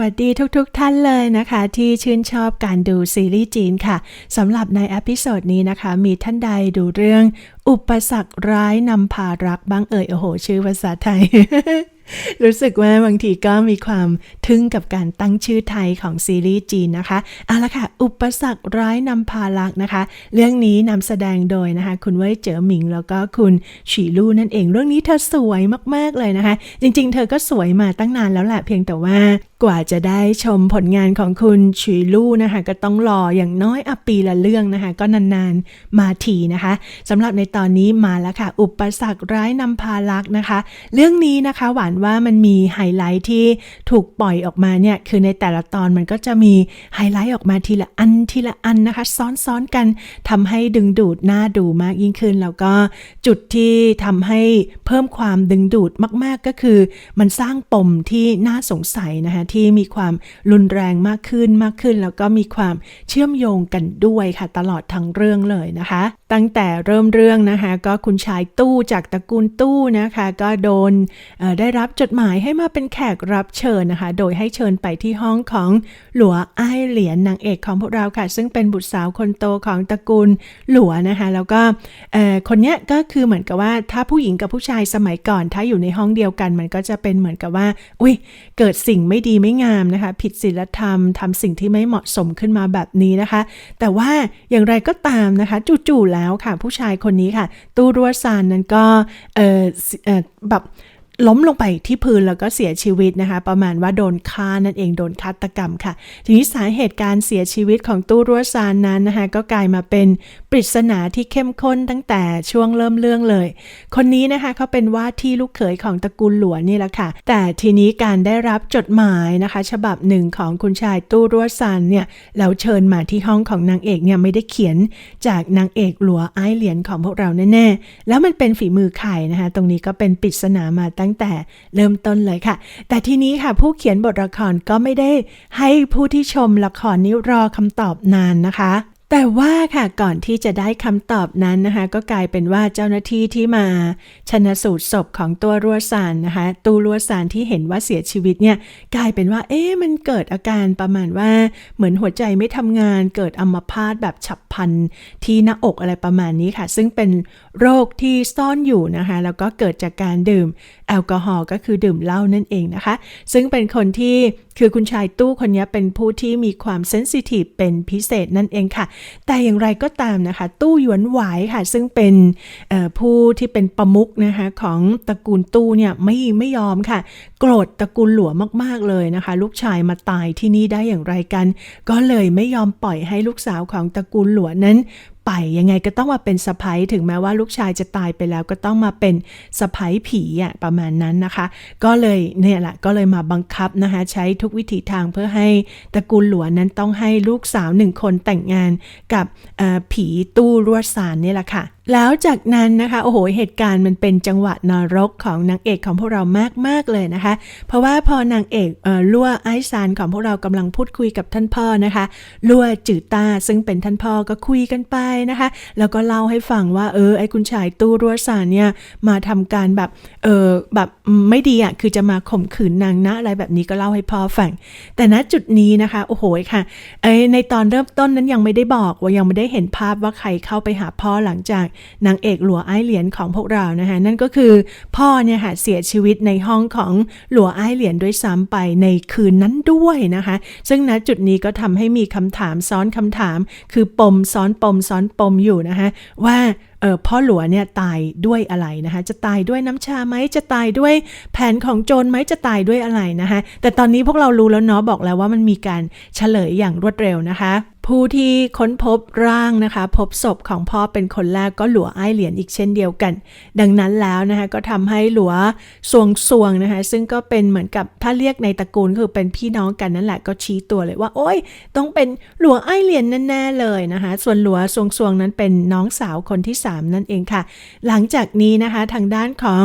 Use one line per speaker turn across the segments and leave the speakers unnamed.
วัสดีทุกๆทท่านเลยนะคะ ที่ชื่นชอบการดูซีรีส์จีนค่ะสำหรับในเอพิโซดนี้นะคะ มีท่านใดดูเรื่อง อุปสรรคร้ายนำพารักบ้างเอ่ย โอ้โห ชื่อภาษาไทย รู้สึกว่าบางทีก็มีความทึ่งกับการตั้งชื่อไทยของซีรีส์จีนนะคะเอาละค่ะ อุปสรรคร้ายนำพารักนะคะ เรื่องนี้นำแสดงโดยนะคะ คุณเว่ยเจ๋อหมิงแล้วก็คุณฉีลู่นั่นเอง เรื่องนี้เธอสวยมากๆเลยนะคะ จริงๆ เธอก็สวยมาตั้งนานแล้วแหละเพียงแต่ว่ากว่าจะได้ชมผลงานของคุณฉีลู่นะคะ ก็ต้องรออย่างน้อยอปีละเรื่องนะคะ ก็นานๆมาทีนะคะสำหรับในตอนนี้มาแล้วค่ะ อุปสรรคร้ายนำพารักนะคะ เรื่องนี้นะคะหวานว่ามันมีไฮไลท์ที่ถูกปล่อยออกมาเนี่ย คือในแต่ละตอนมันก็จะมีไฮไลท์ออกมาทีละอันทีละอันนะคะ ซ้อนๆกันทำให้ดึงดูดน่าดูมากยิ่งขึ้น แล้วก็จุดที่ทำให้เพิ่มความดึงดูดมาก ๆก็คือ มันสร้างปมที่น่าสงสัยนะคะที่มีความรุนแรงมากขึ้นมากขึ้น แล้วก็มีความเชื่อมโยงกันด้วยค่ะ ตลอดทั้งเรื่องเลยนะคะ ตั้งแต่เริ่มเรื่องนะคะ ก็คุณชายตู้จากตระกูลตู้นะคะ ก็โดนได้รับจดหมายให้มาเป็นแขกรับเชิญนะคะ โดยให้เชิญไปที่ห้องของหลัวไอ้เหรียญนางเอกของพวกเราค่ะ ซึ่งเป็นบุตรสาวคนโตของตระกูลหลัวนะคะ แล้วก็คนนี้ก็คือเหมือนกับว่าถ้าผู้หญิงกับผู้ชายสมัยก่อน ถ้าอยู่ในห้องเดียวกัน มันก็จะเป็นเหมือนกับว่า อุ้ยเกิดสิ่งไม่ดีไม่งามนะคะ ผิดศีลธรรมทำสิ่งที่ไม่เหมาะสมขึ้นมาแบบนี้นะคะ แต่ว่าอย่างไรก็ตามนะคะ จู่ๆแล้วค่ะ ผู้ชายคนนี้ค่ะ ตู้รัวซานนั้นก็เออแบบ ล้มลงไปที่พื้นแล้วก็เสียชีวิตนะคะ ประมาณว่าโดนฆ่านั่นเองโดนฆาตกรรมค่ะ ทีนี้สาเหตุการเสียชีวิตของตู้รัวซานนั้นนะคะ ก็กลายมาเป็นปริศนาที่เข้มข้นตั้งแต่ช่วงเริ่มเรื่องเลย คนนี้นะคะเขาเป็นว่าที่ลูกเขยของตระกูลหลวนี่แหละค่ะ แต่ทีนี้การได้รับจดหมายนะคะ ฉบับหนึ่งของคุณชายตู้รัวซานเนี่ยแล้วเชิญมาที่ห้องของนางเอกเนี่ยไม่ได้เขียนจากนางเอกหลัวไอเหรียญของพวกเราแน่ๆแล้วมันเป็นฝีมือใครนะคะ ตรงนี้ก็เป็นปริศนามาตั้งแต่เริ่มต้นเลยค่ะ แต่ทีนี้ค่ะผู้เขียนบทละครก็ไม่ได้ให้ผู้ที่ชมละครนี้รอคำตอบนานนะคะแต่ว่าค่ะก่อนที่จะได้คำตอบนั้นนะคะ ก็กลายเป็นว่าเจ้าหน้าที่ที่มาชนะสูตรศพของตัวรัวสานนะคะตูรัวสานที่เห็นว่าเสียชีวิตเนี่ยกลายเป็นว่า เอ๊ะมันเกิดอาการประมาณว่า เหมือนหัวใจไม่ทำงานเกิดอัมพาตแบบฉับพลันที่หน้าอกอะไรประมาณนี้ค่ะ ซึ่งเป็นโรคที่ซ่อนอยู่นะคะแล้วก็เกิดจากการดื่ม อลกอฮอล์ก็คือดื่มเหล้านั่นเองนะคะ ซึ่งเป็นคนที่คือคุณชายตู้คนนี้เป็นผู้ที่มีความเซนซิทีฟเป็นพิเศษนั่นเองค่ะ แต่อย่างไรก็ตามนะคะ ตู้หยวนหวายค่ะ ซึ่งเป็นผู้ที่เป็นประมุกนะคะของตระกูลตู้เนี่ยไม่ไม่ยอมค่ะ โกรธตระกูลหลวมากๆเลยนะคะ ลูกชายมาตายที่นี่ได้อย่างไรกัน ก็เลยไม่ยอมปล่อยให้ลูกสาวของตระกูลหลวนั้น ไป ยังไงก็ต้องมาเป็นสะพ้ยถึงแม้ว่าลูกชายจะตายไปแล้วก็ต้องมาเป็นสะพ้ยผีอะประมาณนั้นนะคะ ก็เลยเนี่ยแหละก็เลยมาบังคับนะคะ ใช้ทุกวิถีทางเพื่อให้ตระกูลหลวงนั้นต้องให้ลูกสาวหนึ่งคนแต่งงานกับผีตู้รวดสารนี่แหละค่ะแล้วจากนั้นนะคะโอ้โหเหตุการณ์มันเป็นจังหวะนรกของนางเอกของพวกเรามากๆเลยนะคะ เพราะว่าพอนางเอกเอ่อลั่วไอซานของพวกเรากำลังพูดคุยกับท่านพ่อนะคะลั่วจืดตาซึ่งเป็นท่านพ่อก็คุยกันไปนะคะ แล้วก็เล่าให้ฟังว่าเออไอ้คุณชายตู้รั่วซานเนี่ยมาทำการแบบเออแบบไม่ดีอะคือจะมาข่มขืนนางนะอะไรแบบนี้ก็เล่าให้พ่อฟังแต่ณจุดนี้นะคะโอ้โหค่ะไอในตอนเริ่มต้นนั้นยังไม่ได้บอกว่ายังไม่ได้เห็นภาพว่าใครเข้าไปหาพ่อหลังจากนางเอกหลัวไอเหรียญของพวกเรานะคะนั่นก็คือพ่อเนี่ยค่ะเสียชีวิตในห้องของหลัวไอเหรียญด้วยซ้ำไปในคืนนั้นด้วยนะคะ ซึ่งณจุดนี้ก็ทำให้มีคำถามซ้อนคำถาม คือปมซ้อนปมซ้อนปมอยู่นะคะว่า เออพ่อหลวเนี่ยตายด้วยอะไรนะคะ จะตายด้วยน้ำชาไหมจะตายด้วยแผนของโจรไหมจะตายด้วยอะไรนะคะ แต่ตอนนี้พวกเรารู้แล้วเนาะบอกแล้วว่ามันมีการเฉลยอย่างรวดเร็วนะคะผู้ที่ค้นพบร่างนะคะ พบศพของพ่อเป็นคนแรกก็หลัวไอเหรียญอีกเช่นเดียวกัน ดังนั้นแล้วนะคะก็ทำให้หลัวสวงสวงนะคะ ซึ่งก็เป็นเหมือนกับถ้าเรียกในตระกูลคือเป็นพี่น้องกันนั่นแหละก็ชี้ตัวเลยว่า โอ้ยต้องเป็นหลัวไอเหรียญแน่ๆเลยนะคะ ส่วนหลัวสวงสวงนั้นเป็นน้องสาวคนที่ส3 นั่นเองค่ะ หลังจากนี้นะคะทางด้านของ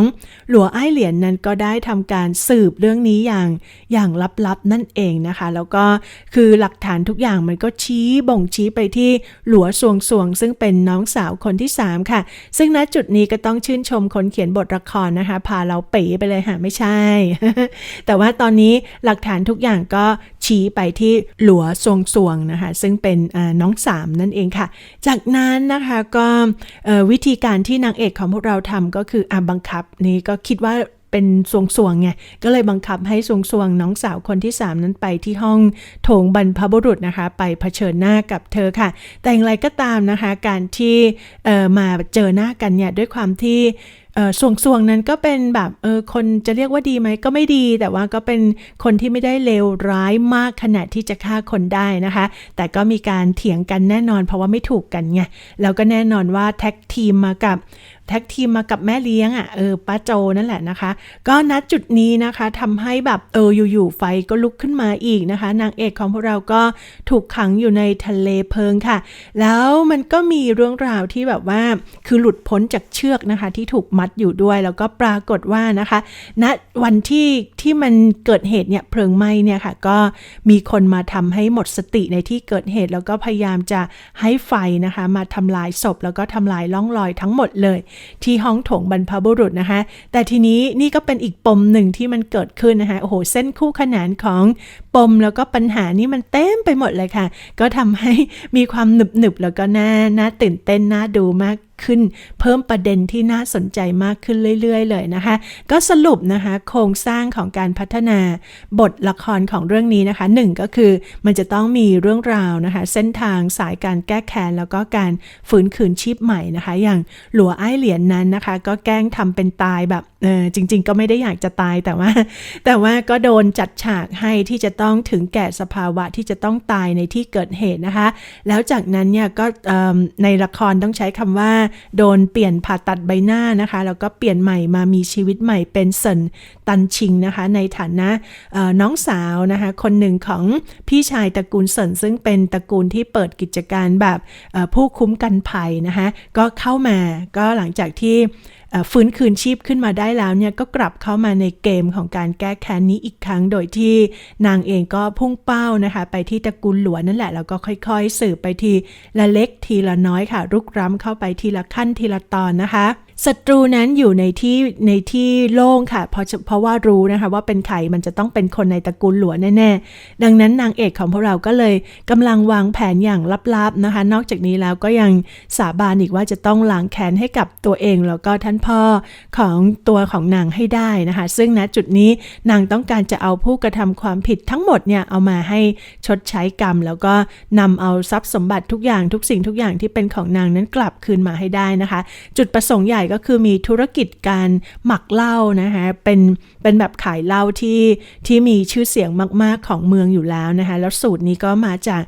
หลัวไอ้เหรียญนั้นก็ได้ทำการสืบเรื่องนี้อย่างอย่างลับๆนั่นเองนะคะ แล้วก็คือหลักฐานทุกอย่างมันก็ชี้บ่งชี้ไปที่หลัวสวงสวง ซึ่งเป็นน้องสาวคนที่ 3 ค่ะ ซึ่งณจุดนี้ก็ต้องชื่นชมคนเขียนบทละครนะคะ พาเราเป๋ไปเลยค่ะไม่ใช่ แต่ว่าตอนนี้หลักฐานทุกอย่างก็ชี้ไปที่หลัวสวงสวงนะคะ ซึ่งเป็นน้องสามนั่นเองค่ะ จากนั้นนะคะก็วิธีการที่นางเอกของพวกเราทำก็คืออาบังคับนี่ก็คิดว่าเป็นสวงสวงไงก็เลยบังคับให้สวงสวงน้องสาวคนที่ 3 นั้นไปที่ห้องโถงบรรพบุรุษนะคะ ไปเผชิญหน้ากับเธอค่ะ แต่อย่างไรก็ตามนะคะ การที่มาเจอหน้ากันเนี่ยด้วยความที่ ส่วงส่วงนั้นก็เป็นแบบเออคนจะเรียกว่าดีไหมก็ไม่ดี แต่ว่าก็เป็นคนที่ไม่ได้เลวร้ายมากขนาดที่จะฆ่าคนได้นะคะ แต่ก็มีการเถียงกันแน่นอนเพราะว่าไม่ถูกกันไงแล้วก็แน่นอนว่าแท็กทีมมากับ แท็กทีมมากับแม่เลี้ยงอะ่ะเออป้าโจนั่นแหละนะคะ ก็ณจุดนี้นะคะทำให้แบบเอออยู่ๆไฟก็ลุกขึ้นมาอีกนะคะ นางเอกของพวกเราก็ถูกขังอยู่ในทะเลเพลิงค่ะ แล้วมันก็มีเรื่องราวที่แบบว่าคือหลุดพ้นจากเชือกนะคะ ที่ถูกมัดอยู่ด้วย แล้วก็ปรากฏว่านะคะณนะวันที่ที่มันเกิดเหตุเนี่ยเพลิงไหม้เนี่ยค่ะ ก็มีคนมาทำให้หมดสติในที่เกิดเหตุ แล้วก็พยายามจะให้ไฟนะคะ มาทำลายศพแล้วก็ทำลายล่องรอยทั้งหมดเลยที่ห้องโถงบรรพบุรุษนะคะ แต่ทีนี้นี่ก็เป็นอีกปมหนึ่งที่มันเกิดขึ้นนะคะโอ้โหเส้นคู่ขนานของปมแล้วก็ปัญหานี่มันเต็มไปหมดเลยค่ะ ก็ทำให้มีความหนึบหนึบแล้วก็น่าน่าตื่นเต้นน่าดูมาก ขึ้น เพิ่มประเด็นที่น่าสนใจมากขึ้นเรื่อยๆ เลยนะคะ ก็สรุปนะคะโครงสร้างของการพัฒนาบทละครของเรื่องนี้นะคะหนึ่งก็คือมันจะต้องมีเรื่องราวนะคะ เส้นทางสายการแก้แค้นแล้วก็การฝืนขืนชีพใหม่นะคะ อย่างหลัวไอ้เหรียญนนั้นนะคะ ก็แกล้งทำเป็นตายแบบเออจริง ๆ ก็ไม่ได้อยากจะตายแต่ว่า แต่ว่าก็โดนจัดฉากให้ที่จะต้องถึงแก่สภาวะที่จะต้องตายในที่เกิดเหตุนะคะ แล้วจากนั้นเนี่ยก็ในละครต้องใช้คำว่าโดนเปลี่ยนผ่าตัดใบหน้านะคะ แล้วก็เปลี่ยนใหม่มามีชีวิตใหม่เป็นเซินตันชิงนะคะ ในฐานะน้องสาวนะคะ คนหนึ่งของพี่ชายตระกูลเซินซึ่งเป็นตระกูลที่เปิดกิจการแบบผู้คุ้มกันภัยนะคะ ก็เข้ามาก็หลังจากที่ ฟื้นคืนชีพขึ้นมาได้แล้วเนี่ยก็กลับเข้ามาในเกมของการแก้แค้นนี้อีกครั้ง โดยที่นางเองก็พุ่งเป้านะคะ ไปที่ตระกูลหลวนั่นแหละแล้วก็ค่อย ๆ สืบไปทีละเล็กทีละน้อยค่ะรุกร้ำเข้าไปทีละขั้นทีละตอนนะคะ ศัตรูนั้นอยู่ในที่ในที่โล่งค่ะ เพราะเพราะว่ารู้นะคะว่าเป็นใครมันจะต้องเป็นคนในตระกูลหลวงแน่ๆ ดังนั้นนางเอกของพวกเราก็เลยกำลังวางแผนอย่างลับๆนะคะ นอกจากนี้แล้วก็ยังสาบานอีกว่าจะต้องล้างแค้นให้กับตัวเองแล้วก็ท่านพ่อของตัวของนางให้ได้นะคะ ซึ่งณจุดนี้นางต้องการจะเอาผู้กระทำความผิดทั้งหมดเนี่ยเอามาให้ชดใช้กรรม แล้วก็นำเอาทรัพย์สมบัติทุกอย่างทุกสิ่งทุกอย่างที่เป็นของนางนั้นกลับคืนมาให้ได้นะคะ จุดประสงค์ใหญ่ก็คือมีธุรกิจการหมักเหล้านะคะเป็นเป็นแบบขายเหล้าที่ที่มีชื่อเสียงมาก ๆ ของเมืองอยู่แล้วนะคะแล้วสูตรนี้ก็มาจาก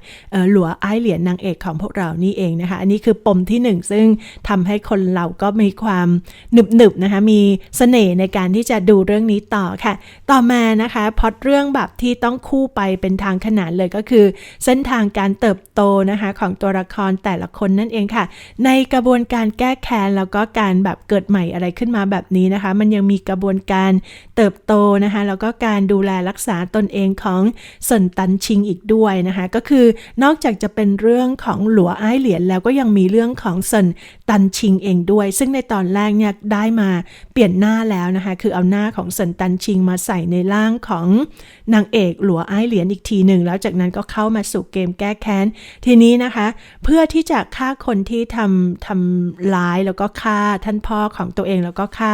หลัวไอเหรียญนางเอกของพวกเรานี่เองนะคะอันนี้คือปมที่หนึ่งซึ่งทำให้คนเราก็มีความหนึบหนึบนะคะมีสเสน่ห์ในการที่จะดูเรื่องนี้ต่อค่ะ ต่อมานะคะพอดเรื่องแบบที่ต้องคู่ไปเป็นทางขนานเลยก็คือ เส้นทางการเติบโตนะคะของตัวละครแต่ละคนนั่นเองค่ะ ในกระบวนการแก้แค้นแล้วก็การแบบเกิดใหม่อะไรขึ้นมาแบบนี้นะคะ มันยังมีกระบวนการเติบโตนะคะ แล้วก็การดูแลรักษาตนเองของสนตันชิงอีกด้วยนะคะ ก็คือนอกจากจะเป็นเรื่องของหลัวไอ้เหรียญแล้วก็ยังมีเรื่องของสนตันชิงเองด้วย ซึ่งในตอนแรกเนี่ยได้มาเปลี่ยนหน้าแล้วนะคะ คือเอาหน้าของสนตันชิงมาใส่ในร่างของนางเอกหลัวไอ้เหรียญอีกทีหนึ่งแล้วจากนั้นก็เข้ามาสู่เกมแก้แค้น ทีนี้นะคะ เพื่อที่จะฆ่าคนที่ทำทำร้ายแล้วก็ฆ่าท่านพ่อของตัวเองแล้วก็ค่า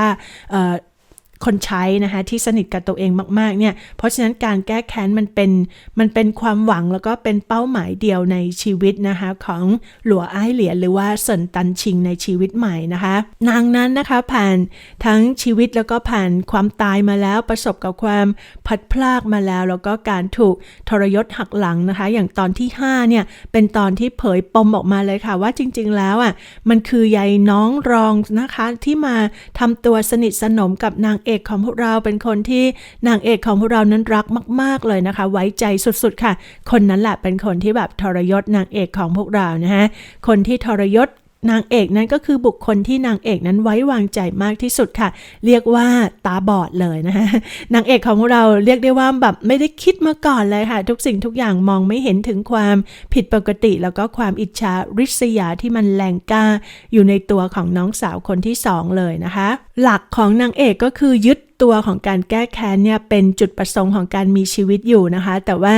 คนใช้นะคะที่สนิทกับตัวเองมากๆเนี่ยเพราะฉะนั้นการแก้แค้นมันเป็นมันเป็นความหวังแล้วก็เป็นเป้าหมายเดียวในชีวิตนะคะของหลัวไอ้เหลียนหรือว่าเซินตันชิงในชีวิตใหม่นะคะ นางนั้นนะคะผ่านทั้งชีวิตแล้วก็ผ่านความตายมาแล้วประสบกับความพัดพลากมาแล้ว แล้วก็การถูกทรยศหักหลังนะคะ อย่างตอนที่5เนี่ยเป็นตอนที่เผยปมออกมาเลยค่ะ ว่าจริง ๆ แล้วอะมันคือยายน้องรองนะคะที่มาทำตัวสนิทสนมกับนางเอกอกของพวกเราเป็นคนที่นางเอกของพวกเรานั้นรักมาก ๆเลยนะคะ ไว้ใจสุดๆค่ะ คนนั้นแหละเป็นคนที่แบบทรยศนางเอกของพวกเรานะฮะคนที่ทรยศ นางเอกนั้นก็คือบุคคลที่นางเอกนั้นไว้วางใจมากที่สุดค่ะ เรียกว่าตาบอดเลยนะคะนางเอกของเราเรียกได้ว่าแบบไม่ได้คิดมาก่อนเลยค่ะ ทุกสิ่งทุกอย่างมองไม่เห็นถึงความผิดปกติ แล้วก็ความอิจฉาริษยาที่มันแรงกล้าอยู่ในตัวของน้องสาวคนที่สองเลยนะคะ หลักของนางเอกก็คือยึด ตัวของการแก้แค้นเนี่ยเป็นจุดประสงค์ของการมีชีวิตอยู่นะคะ แต่ว่า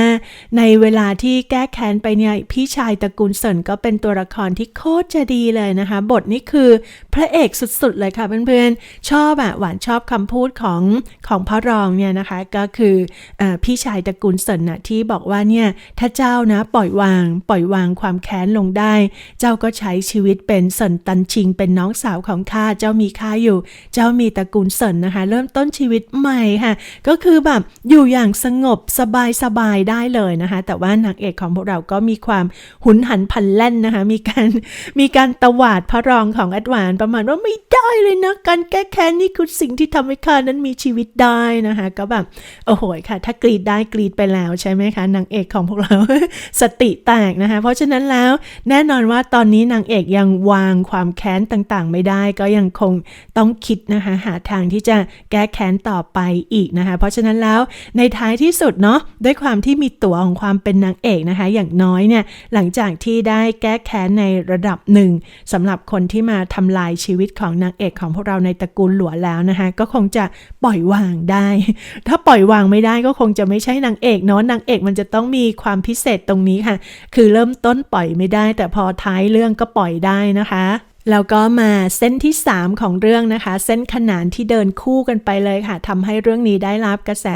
ในเวลาที่แก้แค้นไปเนี่ยพี่ชายตระกูลเซินก็เป็นตัวละครที่โคตรจะดีเลยนะคะ บทนี้คือพระเอกสุดๆเลยค่ะเพื่อนๆ ชอบอะหวานชอบคำพูดของของพระรองเนี่ยนะคะ ก็คืออพี่ชายตระกูลเซินนะที่บอกว่าเนี่ยถ้าเจ้านะปล่อยวาง ปล่อยวางความแค้นลงได้ เจ้าก็ใช้ชีวิตเป็นเซินตันชิง เป็นน้องสาวของข้าเจ้ามีค่าอยู่ เจ้ามีตระกูลเซินนะคะ เริ่มต้นชีวิตใหม่ค่ะ ก็คือแบบอยู่อย่างสงบสบายสบายได้เลยนะคะ แต่ว่านางเอกของพวกเราก็มีความหุนหันพลันแล่นนะคะ มีการมีการตวาดพระรองของแอดวานประมาณว่าไม่ได้เลยนะ การแก้แค้นนี่คือสิ่งที่ทำให้ข้านั้นมีชีวิตได้นะคะ ก็แบบโอ้โหค่ะ ถ้ากรีดได้กรีดไปแล้วใช่ไหมคะนางเอกของพวกเราสติแตกนะคะ เพราะฉะนั้นแล้วแน่นอนว่าตอนนี้นางเอกยังวางความแค้นต่างๆ ไม่ได้ก็ยังคงต้องคิดนะคะ หาทางที่จะแก้แค้นต่อไปอีกนะคะ เพราะฉะนั้นแล้วในท้ายที่สุดเนาะด้วยความที่มีตัวของความเป็นนางเอกนะคะ อย่างน้อยเนี่ยหลังจากที่ได้แก้แค้นในระดับหนึ่งสำหรับคนที่มาทำลายชีวิตของนางเอกของพวกเราในตระกูลหลวแล้วนะคะ ก็คงจะปล่อยวางได้ ถ้าปล่อยวางไม่ได้ก็คงจะไม่ใช่นางเอกเนาะนางเอกมันจะต้องมีความพิเศษตรงนี้ค่ะ คือเริ่มต้นปล่อยไม่ได้ แต่พอท้ายเรื่องก็ปล่อยได้นะคะ แล้วก็มาเส้นที่ 3 ของเรื่องนะคะ เส้นขนานที่เดินคู่กันไปเลยค่ะทำให้เรื่องนี้ได้รับกระแส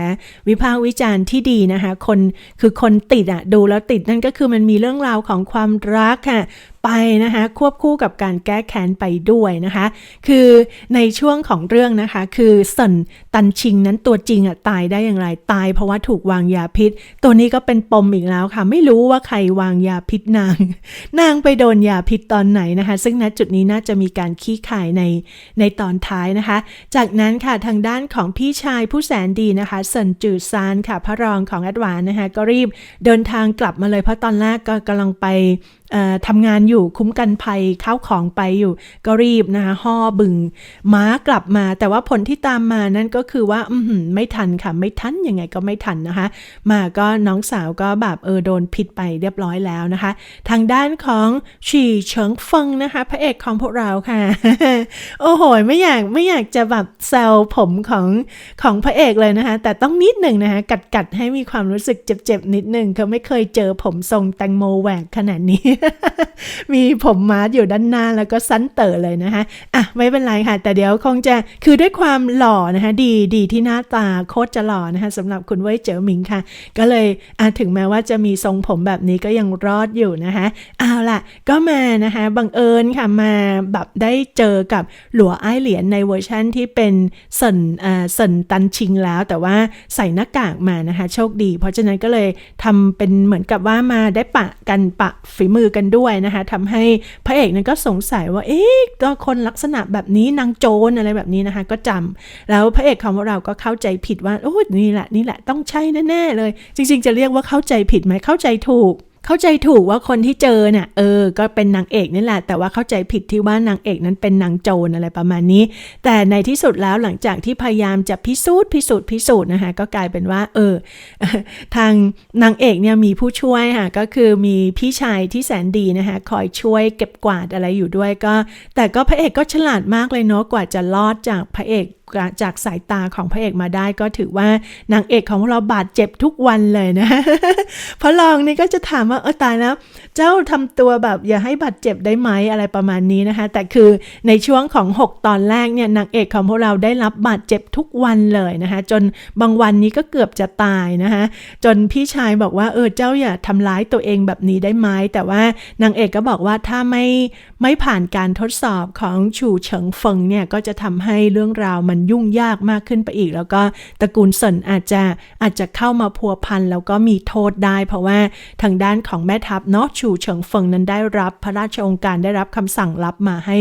วิพากษ์วิจารณ์ที่ดีนะคะ คนคือคนติดอะดูแล้วติดนั่นก็คือมันมีเรื่องราวของความรักค่ะ ไปนะคะควบคู่กับการแก้แค้นไปด้วยนะคะ คือในช่วงของเรื่องนะคะ คือสันตันชิงนั้นตัวจริงอะตายได้อย่างไรตาย เพราะว่าถูกวางยาพิษ ตัวนี้ก็เป็นปมอีกแล้วค่ะ ไม่รู้ว่าใครวางยาพิษนาง นางไปโดนยาพิษตอนไหนนะคะ ซึ่งณจุดนี้น่าจะมีการขี้ข่ายในในตอนท้ายนะคะ จากนั้นค่ะทางด้านของพี่ชายผู้แสนดีนะคะเซินจือซานค่ะพระรองของแอดวานนะคะก็รีบเดินทางกลับมาเลยเพราะตอนแรกก็กำลังไป ทำงานอยู่คุ้มกันภัยข้าวของไปอยู่ ก็รีบนะคะห่อบึงม้ากลับมา แต่ว่าผลที่ตามมานั่นก็คือว่าอืไม่ทันค่ะ ไม่ทันยังไงก็ไม่ทันนะคะ มาก็น้องสาวก็แบบเออโดนพิษไปเรียบร้อยแล้วนะคะ ทางด้านของฉีเฉิงเฟิงนะคะ พระเอกของพวกเราค่ะ โอ้โหไม่อยากไม่อยากจะแบบแซวผมของของพระเอกเลยนะคะ แต่ต้องนิดหนึ่งนะคะ กัดกัดให้มีความรู้สึกเจ็บๆนิดหนึ่งเขาไม่เคยเจอผมทรงแตงโมแหวกขนาดนี้มีผมมาร์อยู่ด้านหน้าแล้วก็สั้นเต๋อเลยนะคะอะไม่เป็นไรค่ะ แต่เดี๋ยวคงจะคือด้วยความหล่อนะคะดีดีที่หน้าตาโคตรจะหล่อนะคะสำหรับคุณเว่ยเจ๋อหมิงค่ะ ก็เลยอะถึงแม้ว่าจะมีทรงผมแบบนี้ก็ยังรอดอยู่นะคะเอาล่ะ ก็มานะคะบังเอิญค่ะมาแบบได้เจอกับหลัวไอ้เหรียญในเวอร์ชั่นที่เป็นสันอ่าสนตันชิงแล้ว แต่ว่าใส่หน้ากากมานะคะโชคดี เพราะฉะนั้นก็เลยทำเป็นเหมือนกับว่ามาได้ปะกันปะฝีมือกันด้วยนะคะทำให้พระเอกนั้นก็สงสัยว่าเอ๊ะตัวคนลักษณะแบบนี้นางโจรอะไรแบบนี้นะคะก็จำแล้วพระเอกของเราก็เข้าใจผิดว่าโอ้นี่แหละนี่แหละต้องใช่แน่ๆเลย จริง ๆ จะเรียกว่าเข้าใจผิดไหมเข้าใจถูก เข้าใจถูกว่าคนที่เจอเนี่ยเออ ก็เป็นนางเอกนี่แหละ แต่ว่าเข้าใจผิดที่ว่านางเอกนั้นเป็นนางโจรอะไรประมาณนี้ แต่ในที่สุดแล้วหลังจากที่พยายามจะพิสูจน์พิสูจน์พิสูจน์นะคะก็กลายเป็นว่า เออ ทางนางเอกเนี่ยมีผู้ช่วยค่ะก็คือมีพี่ชายที่แสนดีนะคะคอยช่วยเก็บกวาดอะไรอยู่ด้วยก็ แต่ก็พระเอกก็ฉลาดมากเลยเนาะกว่าจะรอดจากพระเอก จากสายตาของพระเอกมาได้ ก็ถือว่านางเอกของเราบาดเจ็บทุกวันเลยนะพระรองนี่ก็จะถามว่าเออตายแล้วเจ้าทำตัวแบบอย่าให้บาดเจ็บได้ไหมอะไรประมาณนี้นะคะ แต่คือในช่วงของ 6 ตอนแรกเนี่ยนางเอกของพวกเราได้รับบาดเจ็บทุกวันเลยนะคะ จนบางวันนี้ก็เกือบจะตายนะคะจนพี่ชายบอกว่าเออเจ้าอย่าทำร้ายตัวเองแบบนี้ได้ไหมแต่ว่านางเอกก็บอกว่าถ้าไม่ไม่ผ่านการทดสอบของชูเฉิงเฟิงเนี่ยก็จะทำให้เรื่องราวมันยุ่งยากมากขึ้นไปอีก แล้วก็ตระกูลเซินอาจจะอาจจะเข้ามาพัวพันแล้วก็มีโทษได้ เพราะว่าทางด้านของแม่ทัพเนาะชูเฉิงเฟิงนั้นได้รับพระราชองค์การได้รับคำสั่งรับมาให้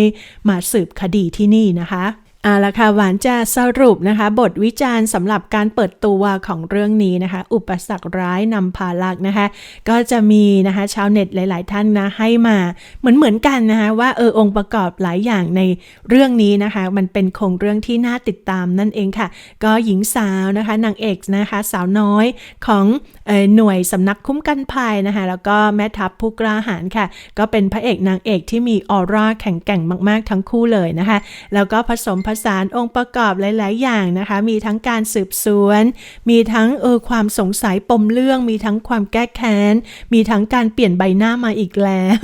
มาสืบคดีที่นี่นะคะ เอาละค่ะหวานจะสรุปนะคะ บทวิจารณ์สำหรับการเปิดตัวของเรื่องนี้นะคะ อุปสรรคร้ายนำพาลักนะคะ ก็จะมีนะคะชาวเน็ตหลาย ๆ ท่านนะให้มาเหมือนเหมือนๆกันนะคะว่าเออองค์ประกอบหลายอย่างในเรื่องนี้นะคะ มันเป็นโครงเรื่องที่น่าติดตามนั่นเองค่ะ ก็หญิงสาวนะคะนางเอกนะคะสาวน้อยของออหน่วยสำนักคุ้มกันภัยนะคะ แล้วก็แม่ทัพผู้กล้าหาญค่ะ ก็เป็นพระเอกนางเอกที่มีออร่าแข็งแกร่งมาก ๆ ทั้งคู่เลยนะคะ แล้วก็ผสมผสานองค์ประกอบหลาย ๆ อย่างนะคะ มีทั้งการสืบสวน มีทั้งเออความสงสัยปมเรื่อง มีทั้งความแก้แค้น มีทั้งการเปลี่ยนใบหน้ามาอีกแล้ว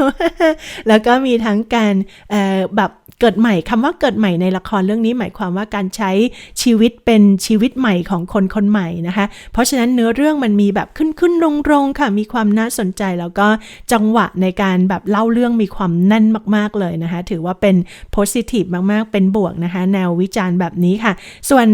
แล้วก็มีทั้งการแบบ เกิดใหม่คำว่าเกิดใหม่ในละครเรื่องนี้หมายความว่าการใช้ชีวิตเป็นชีวิตใหม่ของคนคนใหม่นะคะ เพราะฉะนั้นเนื้อเรื่องมันมีแบบขึ้นขึ้นลงลงค่ะ มีความน่าสนใจแล้วก็จังหวะในการแบบเล่าเรื่องมีความแน่นมากๆเลยนะคะ ถือว่าเป็น positive มากๆ เป็นบวกนะคะ แนววิจารณ์แบบนี้ค่ะ ส่วน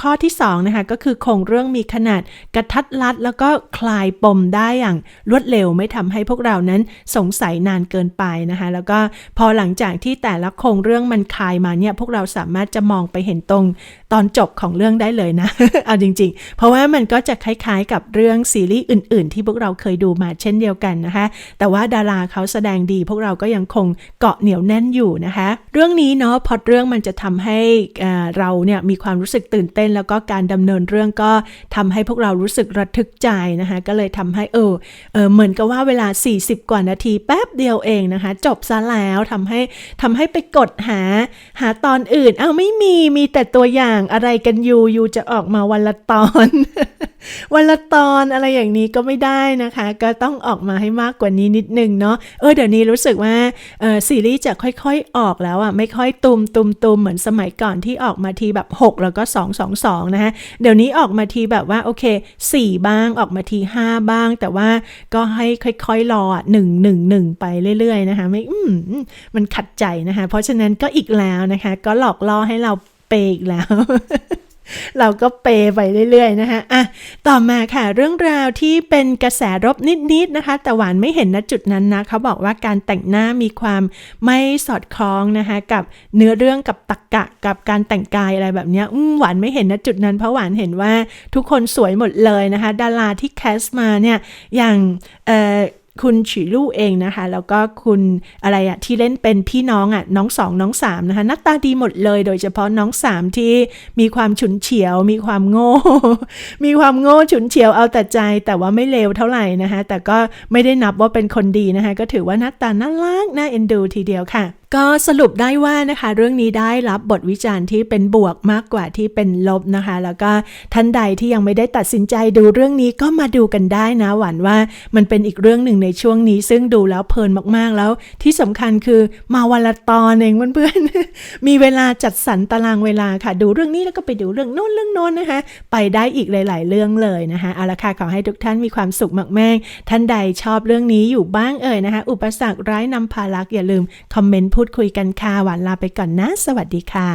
ข้อที่2นะคะก็คือโครงเรื่องมีขนาดกระทัดรัด แล้วก็คลายปมได้อย่างรวดเร็วไม่ทำให้พวกเรานั้นสงสัยนานเกินไปนะคะ แล้วก็พอหลังจากที่แต่ละโครงเรื่องมันคลายมาเนี่ยพวกเราสามารถจะมองไปเห็นตรงตอนจบของเรื่องได้เลยนะ เอาจริง ๆ เพราะว่ามันก็จะคล้ายๆกับเรื่องซีรีส์อื่น ๆ ที่พวกเราเคยดูมาเช่นเดียวกันนะคะ แต่ว่าดาราเขาแสดงดี พวกเราก็ยังคงเกาะเหนียวแน่นอยู่นะคะ เรื่องนี้เนาะพอดเรื่องมันจะทำให้เราเนี่ยมีความรู้สึกตื่นเต้น แล้วก็การดำเนินเรื่องก็ทำให้พวกเรารู้สึกระทึกใจนะคะ ก็เลยทำให้เออเออเหมือนกับว่าเวลา 40 กว่านาทีแป๊บเดียวเองนะคะ จบซะแล้วทำให้ทำให้ไปกดหา หาตอนอื่น เอาไม่มีมีแต่ตัวอย่างอะไรกันอยู่อยู่จะออกมาวันละตอน วันละตอนอะไรอย่างนี้ก็ไม่ได้นะคะ ก็ต้องออกมาให้มากกว่านี้นิดนึงเนาะเออเดี๋ยวนี้รู้สึกว่าเออซีรีส์จะค่อยๆออกแล้วอะไม่ค่อยตุมตุมตุมเหมือนสมัยก่อนที่ออกมาทีแบบ 6 แล้วก็ 2 2 2 นะคะเดี๋ยวนี้ออกมาทีแบบว่าโอเค 4 บ้างออกมาที 5 บ้าง แต่ว่าก็ให้ค่อยๆรอหนึ่งหนึ่งหนึ่งไปเรื่อยๆนะคะไม่อืมมันขัดใจนะคะ เพราะฉะนั้นก็อีกแล้วนะคะ ก็หลอกล่อให้เราเปอีกแล้ว เราก็เปย์ไปเรื่อยๆนะคะอะต่อมาค่ะเรื่องราวที่เป็นกระแสรบนิดๆนะคะ แต่หวานไม่เห็นณจุดนั้นนะเขาบอกว่าการแต่งหน้ามีความไม่สอดคล้องนะคะกับเนื้อเรื่องกับตรกกะกับการแต่งกายอะไรแบบนี้อืมหวานไม่เห็นณจุดนั้นเพราะหวานเห็นว่าทุกคนสวยหมดเลยนะคะ ดาราที่แคสมาเนี่ยอย่างเอ่อ คุณฉีลู่เองนะคะ แล้วก็คุณอะไรอะที่เล่นเป็นพี่น้องอะน้องสองน้องสามนะคะหน้าตาดีหมดเลย โดยเฉพาะน้องสามที่มีความฉุนเฉียว มีความโง่ มีความโง่ฉุนเฉียวเอาแต่ใจ แต่ว่าไม่เลวเท่าไหร่นะคะ แต่ก็ไม่ได้นับว่าเป็นคนดีนะคะ ก็ถือว่าหน้าตาน่ารักน่าเอ็นดูทีเดียวค่ะ ก็สรุปได้ว่านะคะ เรื่องนี้ได้รับบทวิจารณ์ที่เป็นบวกมากกว่าที่เป็นลบนะคะ แล้วก็ท่านใดที่ยังไม่ได้ตัดสินใจดูเรื่องนี้ก็มาดูกันได้นะหวั่นว่ามันเป็นอีกเรื่องหนึ่งในช่วงนี้ ซึ่งดูแล้วเพลินมากๆแล้ว ที่สำคัญคือมาวันละตอนเองเพื่อนๆมีเวลาจัดสรรตารางเวลาค่ะ ดูเรื่องนี้แล้วก็ไปดูเรื่องโน้นเรื่องโน้นนะคะ ไปได้อีกหลาย ๆ เรื่องเลยนะคะเอาละค่ะขอให้ทุกท่านมีความสุขมากๆท่านใดชอบเรื่องนี้อยู่บ้างเอ่ยนะคะ อุปสรรคร้ายนำพาลักอย่าลืมคอมเมนต์พูดคุยกันค่ะ หวานลาไปก่อนนะ สวัสดีค่ะ